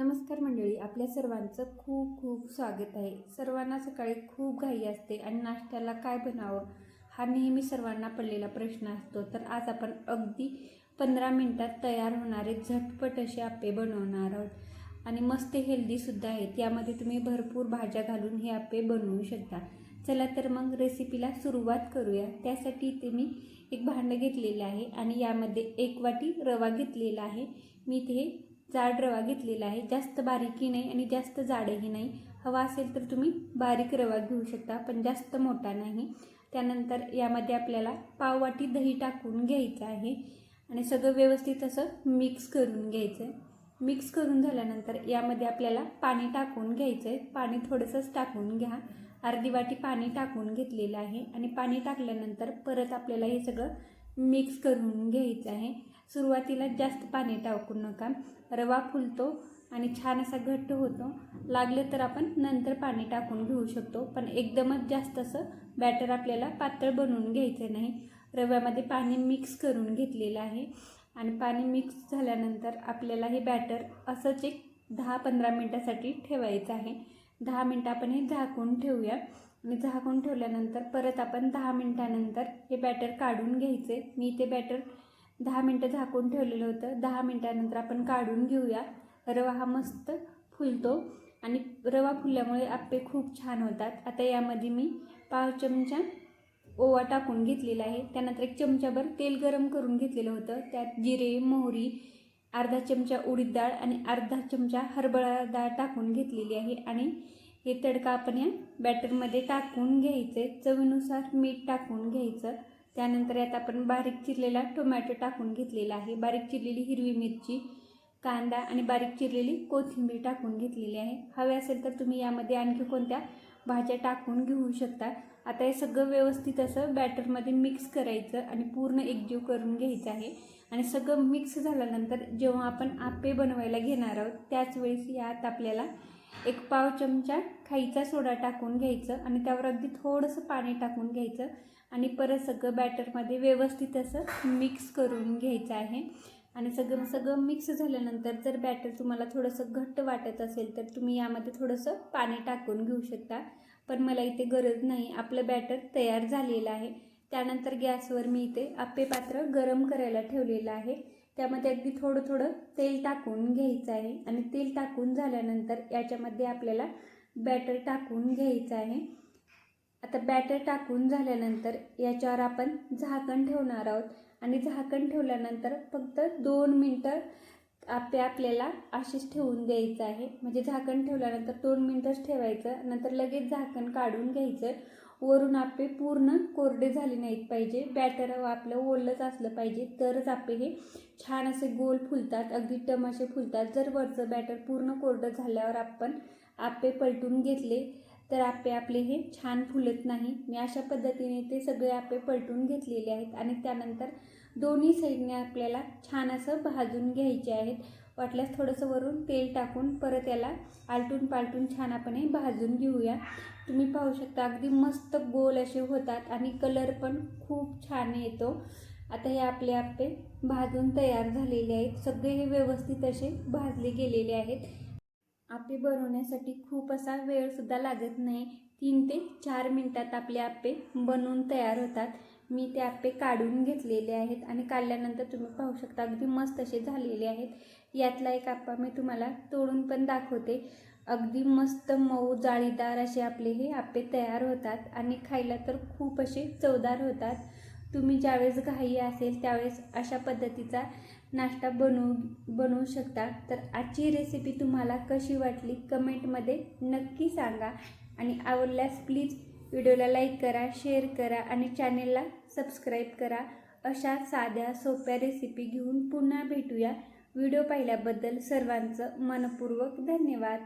नमस्कार मंडळी आपल्या सर्वांचं खूप खूप स्वागत आहे. सर्वांना सकाळी खूप घाई असते आणि नाश्त्याला काय बनावं हा नेहमी सर्वांना पडलेला प्रश्न असतो. तर आज आपण अगदी पंधरा मिनटात तयार होणारे झटपट असे आप्पे बनवणार आहोत. आणि मस्त हेल्दीसुद्धा आहेत. यामध्ये तुम्ही भरपूर भाज्या घालून हे आप्पे बनवू शकता. चला तर मग रेसिपीला सुरुवात करूया. त्यासाठी इथे मी एक भांडं घेतलेलं आहे आणि यामध्ये एक वाटी रवा घेतलेला आहे. मी इथे जाड रवा घेतलेला आहे. जास्त बारीकही नाही आणि जास्त जाडही नाही. हवा असेल तर तुम्ही बारीक रवा घेऊ शकता पण जास्त मोठा नाही. त्यानंतर यामध्ये आपल्याला पाववाटी दही टाकून घ्यायचं आहे आणि सगळं व्यवस्थित असं मिक्स करून घ्यायचं आहे मिक्स करून झाल्यानंतर यामध्ये आपल्याला पाणी टाकून घ्यायचं आहे पाणी थोडंसंच टाकून घ्या. अर्धी वाटी पाणी टाकून घेतलेलं आहे आणि पाणी टाकल्यानंतर परत आपल्याला हे सगळं मिक्स करून घ्यायचं आहे. सुरुवातीला जास्त पाणी टाकू नका. रवा फुलतो आणि छान असा घट्ट होतो. लागलं तर आपण नंतर पाणी टाकून घेऊ शकतो. पण एकदमच जास्त असं बॅटर आपल्याला पातळ बनवून घ्यायचं नाही. रव्यामध्ये पाणी मिक्स करून घेतलेलं आहे. आणि पाणी मिक्स झाल्यानंतर आपल्याला हे बॅटर असंच एक दहा पंधरा मिनटासाठी ठेवायचं आहे. दहा मिनटं आपण हे झाकून ठेवूया. आणि झाकून ठेवल्यानंतर परत आपण दहा मिनटानंतर हे बॅटर काढून घ्यायचे. मी ते बॅटर दहा मिनटं झाकून ठेवलेलं होतं. दहा मिनटानंतर आपण काढून घेऊया. रवा हा मस्त फुलतो आणि रवा फुलल्यामुळे आप्पे खूप छान होतात. आता यामध्ये मी पाव चमचा ओवा टाकून घेतलेला आहे. त्यानंतर एक चमचाभर तेल गरम करून घेतलेलं होतं. त्यात जिरे मोहरी अर्धा चमचा उडीद डाळ आणि अर्धा चमचा हरभरा डाळ टाकून घेतलेली आहे. आणि हे तडका आपण या बॅटरमध्ये टाकून घ्यायचे. चवीनुसार मीठ टाकून घ्यायचं. त्यानंतर यात आपण बारीक चिरलेला टोमॅटो टाकून घेतलेला आहे. बारीक चिरलेली हिरवी मिरची कांदा आणि बारीक चिरलेली कोथिंबीर टाकून घेतलेली आहे. हवे असेल तर तुम्ही यामध्ये आणखी कोणत्या भाज्या टाकून घेऊ शकता? आता हे सगळं व्यवस्थित असं बॅटरमध्ये मिक्स करायचं आणि पूर्ण एकजीव करून घ्यायचं आहे. आणि सगळं मिक्स झाल्यानंतर जेव्हा आपण आपे बनवायला घेणार आहोत त्याच वेळेस यात आपल्याला एक पाव चमचा खाईचा सोडा टाकून घ्यायचं आणि त्यावर अगदी थोडंसं पाणी टाकून घ्यायचं. आणि परत सगळं बॅटरमध्ये व्यवस्थित असं मिक्स करून घ्यायचं आहे. आणि सगळं सगळं मिक्स झाल्यानंतर जर बॅटर तुम्हाला थोडंसं घट्ट वाटत असेल तर तुम्ही यामध्ये थोडंसं पाणी टाकून घेऊ शकता. पण मला इथे गरज नाही. आपलं बॅटर तयार झालेलं आहे. त्यानंतर गॅसवर मी इथे आप्पे पात्र गरम करायला ठेवलेलं आहे. त्यामध्ये अगदी थोडं थोडं तेल टाकून घ्यायचं आहे. आणि तेल टाकून झाल्यानंतर याच्यामध्ये आपल्याला बॅटर टाकून घ्यायचं आहे. आता बॅटर टाकून झाल्यानंतर याच्यावर आपण झाकण ठेवणार आहोत. आणि झाकण ठेवल्यानंतर फक्त दोन मिनटं आपे आपल्याला असेच ठेवून द्यायचं आहे. म्हणजे झाकण ठेवल्यानंतर दोन मिनटंच ठेवायचं. नंतर लगेच झाकण काढून घ्यायचं. वरून आपे पूर्ण कोरडे झाले नाहीत पाहिजे. बॅटर आपलं ओलच असलं पाहिजे. तरच आपे हे छान असे गोल फुलतात अगदी टमाशे फुलतात. जर वरचं बॅटर पूर्ण कोरडं झाल्यावर आपण आपे पलटून घेतले तर आपे आपले हे छान फुलत नाही. मी अशा पद्धतीने ते सगळे आपे पलटून घेतलेले आहेत आणि त्यानंतर दोन्ही साईडने आपल्याला छान असं भाजून घ्यायचे आहेत. वाटल्यास थोडंसं वरून तेल टाकून परत याला आलटून पालटून छान आपण भाजून घेऊया. तुम्ही पाहू शकता अगदी मस्त गोल असे होतात आणि कलर पण खूप छान येतो. आता हे आपले आपे भाजून तयार झालेले आहेत. सगळे हे व्यवस्थित असे भाजले गेलेले आहेत. आपे बनवण्यासाठी खूप असा वेळसुद्धा लागत नाही. तीन ते चार मिनटात आपले आप्पे बनवून तयार होतात. मी ते आप्पे काढून घेतलेले आहेत आणि काढल्यानंतर तुम्ही पाहू शकता अगदी मस्त असे झालेले आहेत. यातला एक आप्पा मी तुम्हाला तोडून पण दाखवते. अगदी मस्त मऊ जाळीदार असे आपले हे आप्पे तयार होतात आणि खायला तर खूप असे चवदार होतात. तुम्ही ज्यावेळेस घाई असेल त्यावेळेस अशा पद्धतीचा नाश्ता बनवू बनवू शकता. तर आजची रेसिपी तुम्हाला कशी वाटली कमेंटमध्ये नक्की सांगा. आणि आवडल्यास प्लीज व्हिडिओला लाईक करा शेअर करा आणि चॅनेलला सबस्क्राईब करा. अशा साध्या सोप्या रेसिपी घेऊन पुन्हा भेटूया. व्हिडिओ पाहिल्याबद्दल सर्वांचं मनपूर्वक धन्यवाद.